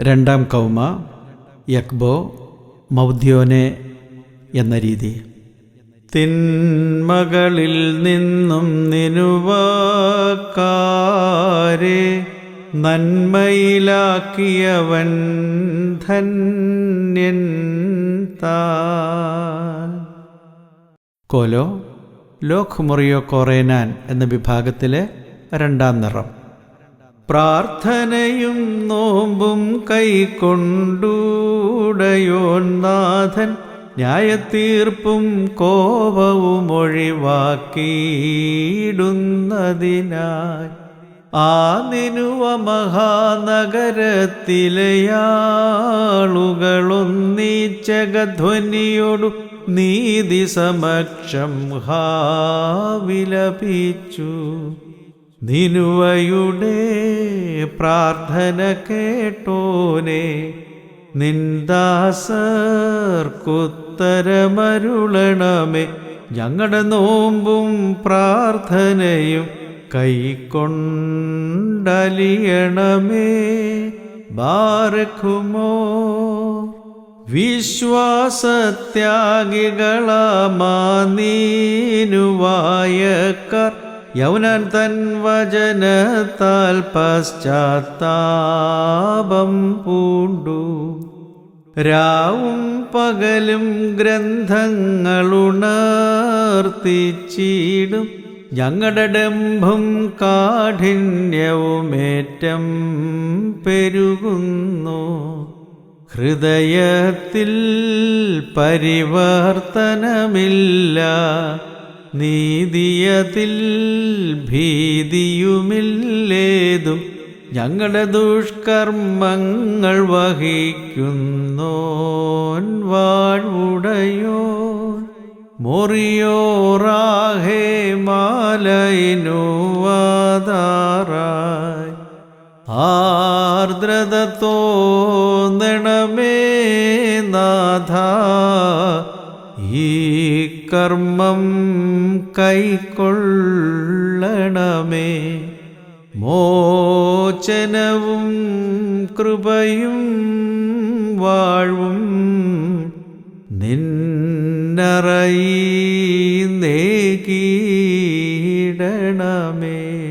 രണ്ടാം കൗമ യക്ബോ മൗദ്യോനെ എന്ന രീതി. തിന്മകളിൽ നിന്നും നിനുവക്കാരെ നന്മയിലാക്കിയവൻ ധന്യൻ കോലോ ലോഖ് മുറിയോ കോറേനാൻ എന്ന വിഭാഗത്തിലെ രണ്ടാം നിറം. പ്രാർത്ഥനയും നോമ്പും കൈക്കൊണ്ടുടയോൻ നാഥൻ ന്യായത്തീർപ്പും കോപവും ഒഴിവാക്കിയിടുന്നതിനായി ആ നിനുവ മഹാനഗരത്തിലെയാളുകളൊന്നീച്ചകധ്വനിയോടു നീതി സമക്ഷം ഹാവിലപിച്ചു നിനുവയുടെ പ്രാർത്ഥന കേട്ടോനെ നിന്ദാസർക്കുത്തരമരുളണമേ ഞങ്ങളുടെ നോമ്പും പ്രാർത്ഥനയും കൈക്കൊണ്ടലിയണമേ ബാരഖുമോ വിശ്വാസത്യാഗികളാമാനീനുവായക്കാർ യൗനൻ തൻ വചനത്താൽ പശ്ചാത്താപം പൂണ്ടു. രാവും പകലും ഗ്രന്ഥങ്ങളുണർത്തിച്ചീടും ഞങ്ങളുടെ ഡംഭും കാഠിന്യവുമേറ്റം പെരുകുന്നു. ഹൃദയത്തിൽ പരിവർത്തനമില്ല. നീതിയതിൽ ഭീതിയുമില്ലേതും ഞങ്ങളുടെ ദുഷ്കർമ്മങ്ങൾ വഹിക്കുന്നോൻ വാഴ്വുടയോ മൊറിയോറാഹേ മാലയിനുവാതാറായി ആർദ്രത തോന്നണമേ നാഥ ഈ കർമ്മം കൈക്കൊള്ളണമേ. മോചനവും കൃപയും വാഴ്വും നിന്നറയി നേകീടണമേ.